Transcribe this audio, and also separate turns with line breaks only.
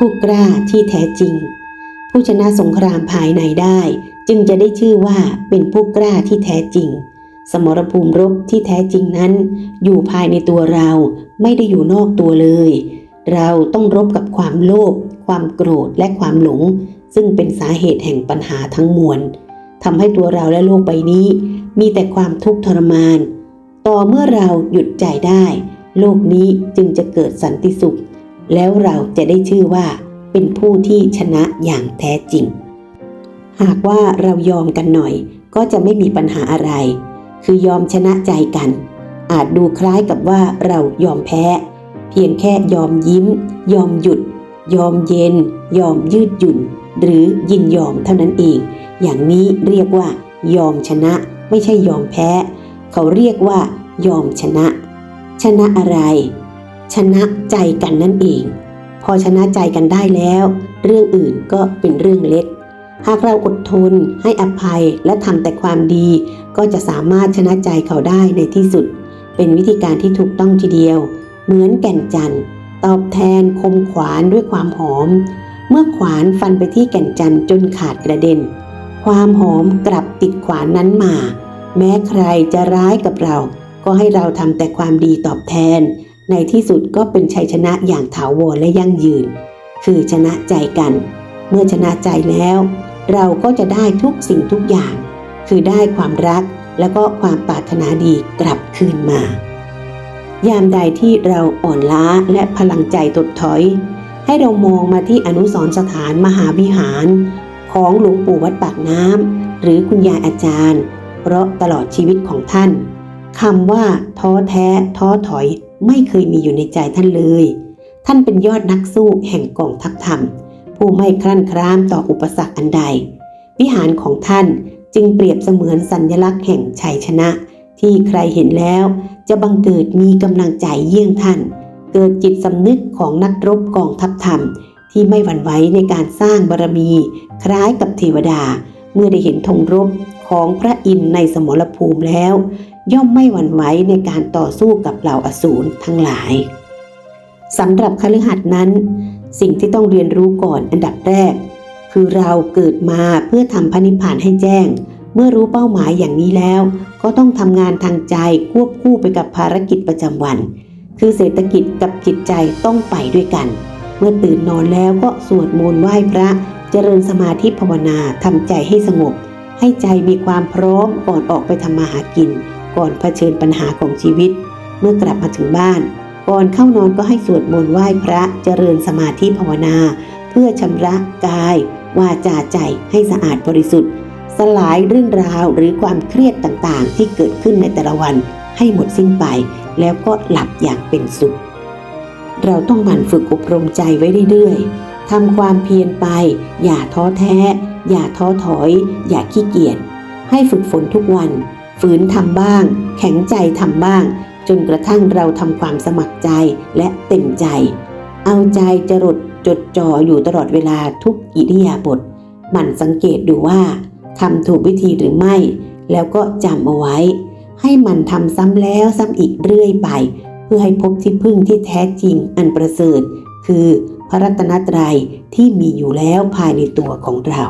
ผู้กล้าที่แท้จริง ผู้ชนะสงครามภายในได้ จึงจะได้ชื่อว่าเป็นผู้กล้าที่แท้จริง สมรภูมิรบที่แท้จริงนั้น อยู่ภายในตัวเราไม่ได้อยู่นอกตัวเลย เราต้องรบกับความโลภความโกรธและความหลง ซึ่งเป็นสาเหตุแห่งปัญหาทั้งมวลทำให้ตัวเราและโลกใบนี้ มีแต่ความทุกข์ทรมาน ต่อเมื่อเราหยุดใจได้ โลกนี้จึงจะเกิดสันติสุข แล้วเราจะได้ชื่อว่าเป็นผู้ที่ชนะอย่างแท้จริง หากว่าเรายอมกันหน่อย ก็จะไม่มีปัญหาอะไร คือยอมชนะใจกัน อาจดูคล้ายกับว่าเรายอมแพ้ เพียงแค่ยอมยิ้ม ยอมหยุด ยอมเย็น ยอมยืดหยุ่น หรือยินยอมเท่านั้นเอง อย่างนี้เรียกว่า ยอมชนะไม่ใช่ยอมแพ้ เขาเรียกว่ายอมชนะ ชนะอะไร ชนะใจกันนั่นเอง พอชนะใจกันได้แล้ว เรื่องอื่นก็เป็นเรื่องเล็ก หากเราอดทนให้อภัยและทำแต่ความดี ก็จะสามารถชนะใจเขาได้ในที่สุด เป็นวิธีการที่ถูกต้องทีเดียว เหมือนแก่นจันทร์ตอบแทนคมขวานด้วยความหอม เมื่อขวานฟันไปที่แก่นจันทร์จนขาดกระเด็น ความหอมกลับติดขวานนั้นมา แม้ใครจะร้ายกับเรา ก็ให้เราทำแต่ความดีตอบแทน ในที่สุดก็เป็นชัยชนะอย่างถาวรและยั่งยืน คือชนะใจกัน เมื่อชนะใจแล้ว เราก็จะได้ทุกสิ่งทุกอย่าง คือได้ความรักแล้วก็ความปรารถนาดีกลับคืนมา ยามใดที่เราอ่อนล้าและพลังใจถดถอย ให้เรามองมาที่อนุสรสถานมหาวิหาร ของหลวงปู่วัดปากน้ำหรือคุณยายอาจารย์ เพราะตลอดชีวิตของท่านคำว่า ท้อแท้ ท้อถอย ไม่เคยมีอยู่ในใจท่านเลย ท่านเป็นยอดนักสู้แห่งกองทัพธรรม ผู้ไม่คลั่นคล้ามต่ออุปสรรคอันใด วิหารของท่านจึงเปรียบเสมือนสัญลักษณ์แห่งชัยชนะ ที่ใครเห็นแล้วจะบังเกิดมีกำลังใจเยี่ยงท่าน เกิดจิตสำนึกของนักรบกองทัพธรรม ที่ไม่หวั่นไหวในการสร้างบารมี คล้ายกับเทวดา เมื่อได้เห็นธงรบของพระอินทร์ในสมรภูมิแล้ว ย่อมไม่หวั่นไหวในการต่อสู้กับเหล่าอสูรทั้งหลายสำหรับคฤหัสถ์นั้น สิ่งที่ต้องเรียนรู้ก่อนอันดับแรก คือเราเกิดมาเพื่อทำพระนิพพานให้แจ้ง เมื่อรู้เป้าหมายอย่างนี้แล้ว ก็ต้องทำงานทางใจควบคู่ไปกับภารกิจประจำวัน คือเศรษฐกิจกับจิตใจต้องไปด้วยกัน เมื่อตื่นนอนแล้วก็สวดมนต์ไหว้พระ เจริญสมาธิภาวนาทำใจให้สงบ ให้ใจมีความพร้อมก่อนออกไปทำมาหากิน ก่อนเผชิญปัญหาของชีวิต เมื่อกลับมาถึงบ้าน ก่อนเข้านอนก็ให้สวดมนต์ไหว้พระเจริญสมาธิภาวนา เพื่อชำระกายวาจาใจให้สะอาดบริสุทธิ์ สลายเรื่องราวหรือความเครียดต่างๆ ที่เกิดขึ้นในแต่ละวันให้หมดสิ้นไป แล้วก็หลับอย่างเป็นสุข เราต้องหมั่นฝึกอบรมใจไว้เรื่อยๆทำความเพียรไป อย่าท้อแท้ อย่าท้อถอย อย่าขี้เกียจให้ฝึกฝนทุกวัน ฝืนทำบ้าง แข็งใจทำบ้าง จนกระทั่งเราทำความสมัครใจและเต็มใจ เอาใจจรดจดจ่ออยู่ตลอดเวลาทุกอิริยาบถหมั่นสังเกตดูว่าทำถูกวิธีหรือไม่ แล้วก็จำเอาไว้ ให้มันทำซ้ำแล้วซ้ำอีกเรื่อยไป เพื่อให้พบที่พึ่งที่แท้จริงอันประเสริฐ คือพระรัตนตรัยที่มีอยู่แล้วภายในตัวของเรา